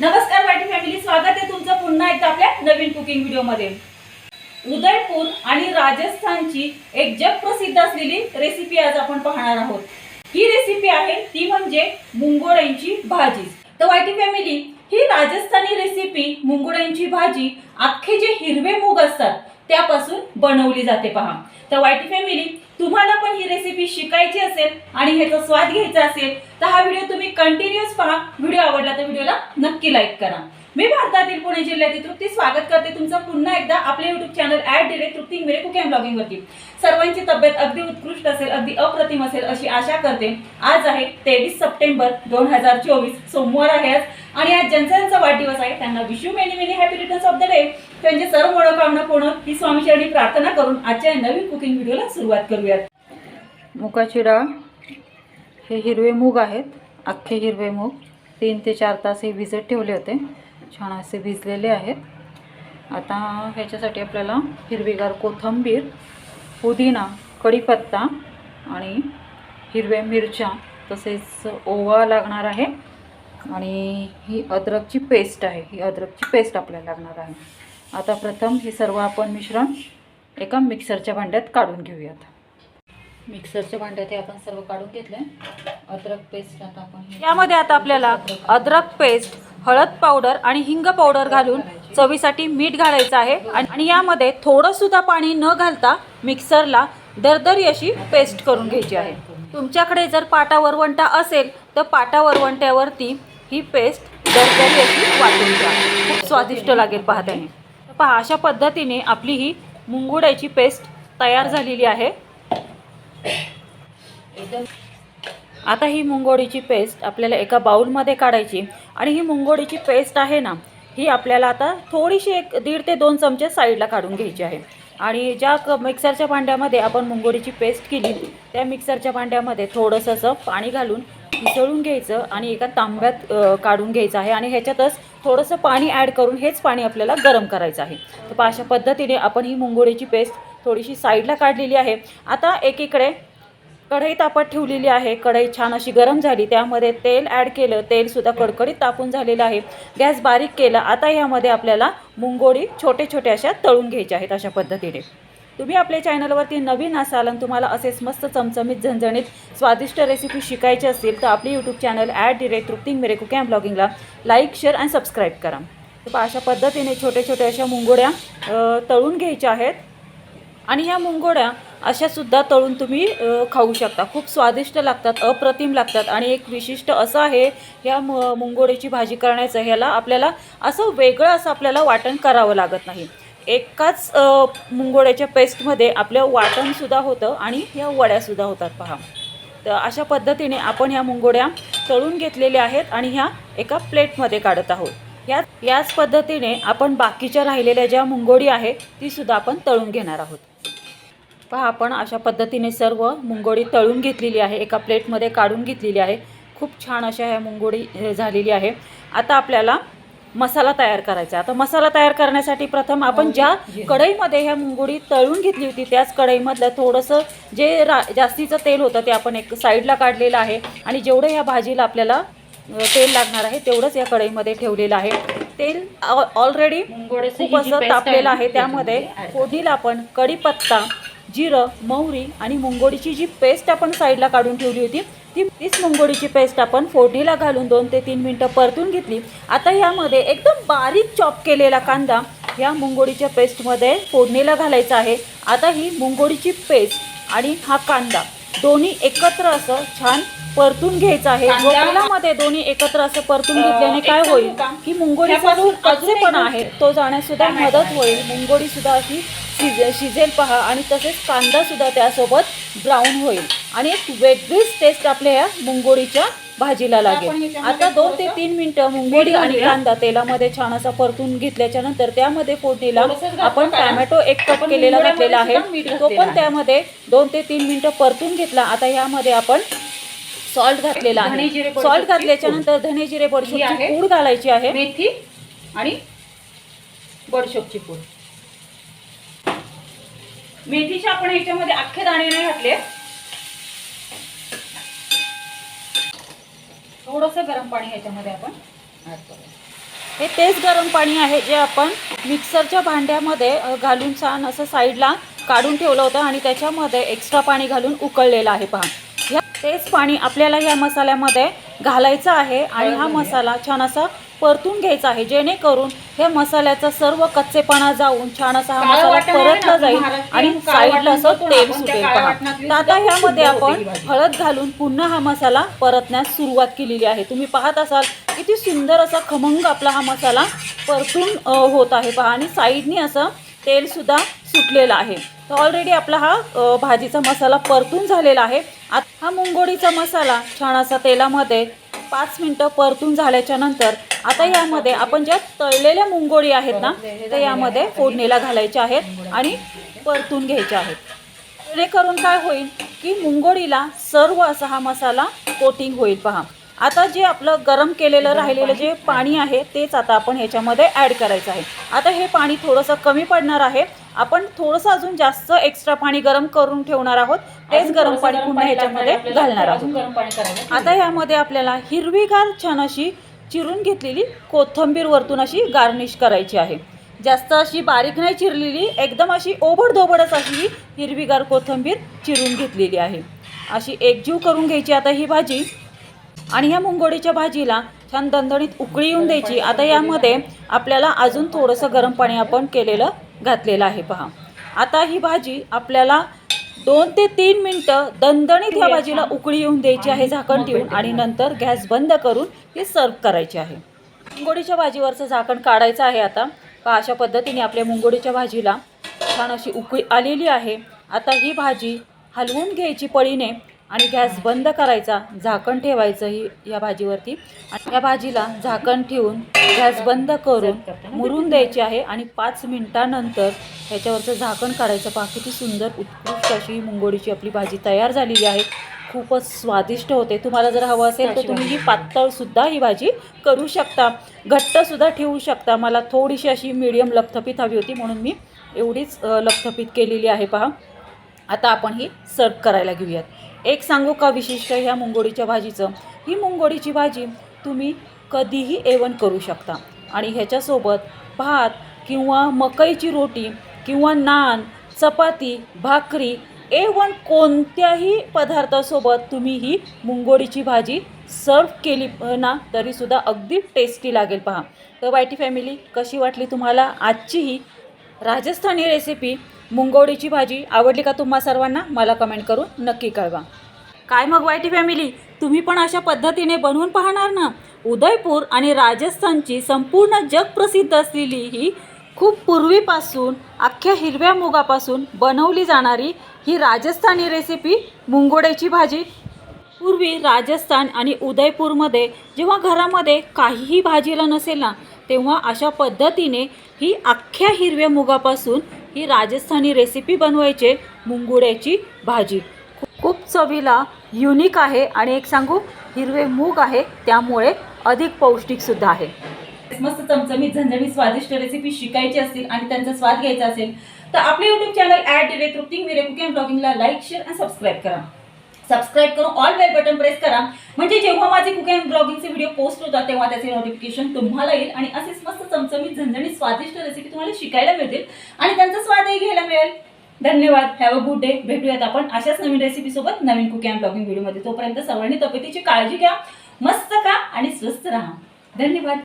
नमस्कार वाटी फॅमिली स्वागत आहे तुमचं पुन्हा एकदा आपल्या नवीन कुकिंग व्हिडिओमध्ये उदयपूर आणि राजस्थानची एक जगप्रसिद्ध असलेली रेसिपी आज आपण पाहणार आहोत. ही रेसिपी आहे ती म्हणजे मुंगोड्यांची भाजी. तर वाईटी फॅमिली ही राजस्थानी रेसिपी मुंगोड्यांची भाजी अख्खे जे हिरवे मूग असतात त्यापासून बनवली जाते पहा. तर वाईटी फॅमिली तुम्हाला पण ही रेसिपी शिकायची असेल आणि ह्याचा स्वाद घ्यायचा असेल तर हा व्हिडिओ तुम्ही कंटिन्युअस पहा. व्हिडिओ आवडला तर व्हिडिओला नक्की लाईक करा. मी भारतातील पुणे जिल्ह्यातील तृप्ती स्वागत करते तुमचं. पुन्हा एकदा आपल्या YouTube channel add direct Tripti मेरे कुकिंग अँड ब्लॉगिंग वरती. सर्वांची तब्येत अगदी उत्कृष्ट असेल अगदी अप्रतिम असेल अशी आशा करते. आज आहे तेवीस सप्टेंबर दोन हजार चोवीस. सोमवार आहे आज. आणि आज ज्यांचा वाढदिवस आहे. त्यांना wish you many many happy returns of the day त्यांचे सर्व मनोकामना पूर्ण. ही स्वामीचरणी प्रार्थना करून आजच्या नवीन कुकिंग व्हिडिओला सुरुवात करूयात. मुगाची डाळ हे हिरवे मूग आहेत. अख्खे हिरवे मूग. तीन ते चार तास हे भिजत ठेवले होते. छान असे भिजलेले आहेत. आता ह्याच्यासाठी आपल्याला हिरवीगार कोथिंबीर पुदिना कढीपत्ता आणि हिरव्या मिरच्या तसेच ओवा लागणार आहे. आणि ही अद्रकची पेस्ट आहे ही अद्रकची पेस्ट आपल्याला लागणार आहे. आता प्रथम हे सर्व आपण मिश्रण एका मिक्सरच्या भांड्यात काढून घेऊयात. मिक्सरच्या भांड्यात हे आपण सर्व काढून घेतलं अद्रक पेस्ट आता आपण यामध्ये आता आपल्याला अद्रक पेस्ट हळद पावडर आणि हिंग पावडर घालून चवीसाठी मीठ घालायचं आहे. आणि यामध्ये थोडंसुद्धा पाणी न घालता मिक्सरला दरदरी अशी पेस्ट करून घ्यायची आहे. तुमच्याकडे जर पाटा वरवंटा असेल तर पाटा वरवंट्यावरती ही पेस्ट दरदरी अशी वाटून घ्या. खूप स्वादिष्ट लागेल पाहताने पहा अशा पद्धतीने आपली ही मुंगुड्याची पेस्ट तयार झालेली आहे. आता ही मुंगोडीची पेस्ट आपल्याला एका बाउलमध्ये काढायची. आणि ही मुंगोडीची पेस्ट आहे ना ही आपल्याला आता थोडीशी एक दीड ते दोन चमचे साईडला काढून घ्यायची आहे. आणि ज्या क मिक्सरच्या भांड्यामध्ये आपण मुंगोडीची पेस्ट केली त्या मिक्सरच्या भांड्यामध्ये थोडंसं असं पाणी घालून मिसळून घ्यायचं आणि एका तांब्यात काढून घ्यायचं आहे आणि ह्याच्यातच थोडंसं पाणी ॲड करून हेच पाणी आपल्याला गरम करायचं आहे. तर अशा पद्धतीने आपण ही मुंगोडीची पेस्ट थोडीशी साईडला काढलेली आहे. आता एकीकडे कढई तापत ठेवलेली आहे. कढई छान अशी गरम झाली. त्यामध्ये तेल ॲड केलं. तेलसुद्धा कडकडीत तापून झालेलं आहे. गॅस बारीक केला. आता यामध्ये आपल्याला मुंगोळी छोटे छोटे अशा तळून घ्यायच्या आहेत अशा पद्धतीने. तुम्ही आपल्या चॅनलवरती नवीन असाल आणि तुम्हाला असेच मस्त चमचमीत झणझणीत स्वादिष्ट रेसिपी शिकायची असतील तर आपली यूट्यूब चॅनल ॲड डिरेक्ट तृप्तिंग मेरे कुकिंग ब्लॉगिंगला लाईक शेअर आणि सबस्क्राईब करा. तर अशा पद्धतीने छोटे छोटे अशा मुंगोड्या तळून घ्यायच्या आहेत. आणि ह्या मुंगोड्या अशा सुद्धा तळून तुम्ही खाऊ शकता. खूप स्वादिष्ट लागतात अप्रतिम लागतात आणि एक विशिष्ट असं आहे ह्या मु मुंगोडीची भाजी करण्याचं ह्याला आपल्याला असं वेगळं असं आपल्याला वाटण करावं लागत नाही. एकाच मुंगोड्याच्या पेस्टमध्ये आपलं वाटणसुद्धा होतं आणि ह्या वड्यासुद्धा होतात पहा. तर अशा पद्धतीने आपण ह्या मुंगोड्या तळून घेतलेल्या आहेत आणि ह्या एका प्लेटमध्ये काढत आहोत. या याच पद्धतीने आपण बाकीच्या राहिलेल्या ज्या मुंगोडी आहे तीसुद्धा आपण तळून घेणार आहोत. पहा आपण अशा पद्धतीने सर्व मुंगोडी तळून घेतलेली आहे. एका प्लेटमध्ये काढून घेतलेली आहे. खूप छान अशा ह्या मुंगोडी झालेली आहे. आता आपल्याला मसाला तयार करायचा आता मसाला तयार करण्यासाठी प्रथम आपण ज्या कढईमध्ये ह्या मुंगोडी तळून घेतली होती त्याच कढईमधलं थोडंसं जे रा जास्तीचं तेल होतं ते आपण एक साईडला काढलेलं आहे. आणि जेवढं ह्या भाजीला आपल्याला तेल लागणार आहे तेवढंच या कढईमध्ये ठेवलेलं आहे. तेल ऑलरेडी खूप असं तापलेलं आहे त्यामध्ये फोडणीला आपण कढीपत्ता जिरं मोहरी आणि मुंगोडीची जी पेस्ट आपण साईडला काढून ठेवली होती ती तीच मुंगोडीची पेस्ट आपण फोडणीला घालून दोन ते तीन मिनटं परतून घेतली. आता यामध्ये एकदम बारीक चॉप केलेला कांदा या मुंगोडीच्या पेस्टमध्ये फोडणीला घालायचा आहे. आता ही मुंगोडीची पेस्ट आणि हा कांदा दोन्ही एकत्र असं छान परतून घ्यायचं आहे. तेलामध्ये दोन्ही एकत्र असं परतून घेतल्याने काय होईल? की मुंगोडीचा जो कच्चेपणा आहे. तो जाण्यास सुद्धा मदत होईल. मुंगोडी सुद्धा अशी शिज शिजेल पहा आणि तसेच कांदा सुद्धा त्यासोबत ब्राऊन होईल. आणि एक वेगळीच टेस्ट आपल्या या मुंगोडीच्या भाजीला लागेल. आता दोन ते तीन मिनिटं मुंगोडी आणि कांदा तेलामध्ये छान असा परतून घेतल्याच्या नंतर त्यामध्ये फोडणीला आपण टॅमॅटो एक कट केलेला घातलेला आहे. तो पण त्यामध्ये दोन ते तीन मिनिटं परतून घेतला. आता यामध्ये आपण सॉल्ट घातलेला आहे. सॉल्ट घातल्याच्या नंतर धने जिरे बडीशोपची पूड घालायची आहे. मेथी आणि बडशोपची पूड. मेथीचे आपण ह्याच्यामध्ये अख्खे दाणे नाही घातले. थोडंसं गरम पाणी ह्याच्यामध्ये आपण हे तेच गरम पाणी आहे जे आपण मिक्सरच्या भांड्यामध्ये घालून छान असं साईडला काढून ठेवलं होतं आणि त्याच्यामध्ये एक्स्ट्रा पाणी घालून उकळलेलं आहे पहा. ह्या तेच पाणी आपल्याला या मसाल्यामध्ये घालायचं आहे आणि हा मसाला छान असा परतून घ्यायचा आहे. जेणेकरून ह्या मसाल्याचा सर्व कच्चेपणा जाऊन छान असा हा मसाला परतला जाईल आणि साईडला असं तेल सुटेल पहा. तर आता ह्यामध्ये आपण ही. हळद घालून पुन्हा हा मसाला परतण्यास सुरुवात केलेली आहे. तुम्ही पाहत असाल किती सुंदर असा खमंग आपला हा मसाला परतून होत आहे पहा. आणि साईडनी असं तेलसुद्धा सुटलेलं आहे. तर ऑलरेडी आपला हा भाजीचा मसाला परतून झालेला आहे. आता हा मुंगोडीचा मसाला छान असा तेलामध्ये पाच मिनटं परतून झाल्याच्यानंतर आता यामध्ये आपण ज्या तळलेल्या मुंगोळी आहेत ना त्या यामध्ये फोडणीला घालायच्या आहेत आणि परतून घ्यायच्या आहेत. जेणेकरून काय होईल की मुंगोळीला सर्व असा हा मसाला कोटिंग होईल पहा. आता जे आपलं गरम केलेलं राहिलेलं जे पाणी आहे तेच आता आपण ह्याच्यामध्ये ॲड करायचं आहे. आता हे पाणी थोडंसं कमी पडणार आहे. आपण थोडंसं अजून जास्त एक्स्ट्रा पाणी गरम करून ठेवणार आहोत. तेच गरम पाणी पुन्हा ह्याच्यामध्ये घालणार आहोत. आता यामध्ये आपल्याला हिरवीगार छान अशी चिरून घेतलेली कोथिंबीर वरतून अशी गार्निश करायची आहे. जास्त अशी बारीक नाही चिरलेली एकदम अशी ओबडधोबडच अशी ही हिरवीगार कोथिंबीर चिरून घेतलेली आहे. अशी एकजीव करून घ्यायची आता ही भाजी. आणि ह्या मुंगोडीच्या भाजीला छान दणदणीत उकळी येऊन द्यायची. आता यामध्ये आपल्याला अजून थोडंसं गरम पाणी आपण केलेलं घातलेलं आहे. पहा. आता ही भाजी आपल्याला दोन ते तीन मिनटं दणदणीत ह्या भाजीला उकळी येऊन द्यायची आहे झाकण ठेवून आणि नंतर गॅस बंद करून ही सर्व करायची आहे. मुंगोडीच्या भाजीवरचं झाकण काढायचं आहे आता. पहा अशा पद्धतीने आपल्या मुंगोडीच्या भाजीला छान अशी उकळी आलेली आहे. आता ही भाजी हलवून घ्यायची पळीने आणि गॅस बंद करायचा झाकण ठेवायचं ही या भाजीवरती. आणि या भाजीला झाकण ठेवून गॅस बंद करून मुरून द्यायची आहे आणि पाच मिनिटानंतर ह्याच्यावरचं झाकण काढायचं. पहा किती सुंदर उत्कृष्ट अशी मुंगोडीची आपली भाजी तयार झालेली आहे. खूपच स्वादिष्ट होते. तुम्हाला जर हवं असेल तर तुम्ही ही पातळसुद्धा ही भाजी करू शकता. घट्टसुद्धा ठेवू शकता. मला थोडीशी अशी मीडियम लपथपीत हवी होती म्हणून मी एवढीच लपथपीत केलेली आहे. पहा आता आपण ही सर्व करायला घेऊयात. एक सांगू का विशिष्ट ह्या मुंगोडीच्या भाजीचं? ही मुंगोडीची भाजी तुम्ही कधीही एवण करू शकता. आणि ह्याच्यासोबत भात किंवा मकईची रोटी किंवा नान चपाती भाकरी एवन कोणत्याही पदार्थासोबत तुम्ही ही मुंगोडीची भाजी सर्व केली ना तरीसुद्धा अगदी टेस्टी लागेल पहा. तर वायटी फॅमिली कशी वाटली तुम्हाला आजची ही राजस्थानी रेसिपी मुंगोडीची भाजी आवडली का तुम्हा सर्वांना? मला कमेंट करून नक्की कळवा. काय मग वायटी फॅमिली तुम्ही पण अशा पद्धतीने बनवून पाहणार ना? उदयपूर आणि राजस्थानची संपूर्ण जगप्रसिद्ध असलेली ही खूप पूर्वीपासून अख्ख्या हिरव्या मुगापासून बनवली जाणारी ही राजस्थानी रेसिपी मुंगोड्याची भाजी. पूर्वी राजस्थान आणि उदयपूरमध्ये जेव्हा घरामध्ये काहीही भाजीला नसेल ना तेव्हा अशा पद्धतीने ही अख्ख्या हिरव्या मुगापासून ही राजस्थानी रेसिपी बनवायचे मुंगुड्याची भाजी. खूप- चवीला युनिक आहे आणि एक सांगू हिरवे मूग आहे त्यामुळे अधिक पौष्टिकसुद्धा आहे. मस्त चमचमीत झणझणीत स्वादिष्ट रेसिपी शिकायची असतील आणि त्यांचा स्वाद घ्यायचा असेल तर आपले युट्यूब चॅनल ॲट डिरेक्ट रुक्टिंग विरे कुकिंग ब्लॉगिंगला लाईक शेअर आणि सबस्क्राईब करा. सबस्क्राईब करून ऑल बेल बटन प्रेस करा. म्हणजे जेव्हा माझे कुकिंग ब्लॉगिंगचे व्हिडिओ पोस्ट होतात तेव्हा त्याचे नोटिफिकेशन तुम्हाला येईल. आणि असेच मस्त चमचमीत झणझणीत स्वादिष्ट रेसिपी तुम्हाला शिकायला मिळतील. आणि त्यांचा स्वादही घ्यायला मिळेल. धन्यवाद. हॅव अ गुड डे भेटूयात आपण अशाच नवीन रेसिपीसोबत नवीन कुकिंग ब्लॉगिंग व्हिडिओमध्ये तोपर्यंत सर्वांनी तब्येतीची काळजी घ्या. मस्त का आणि स्वस्त राहा. धन्यवाद.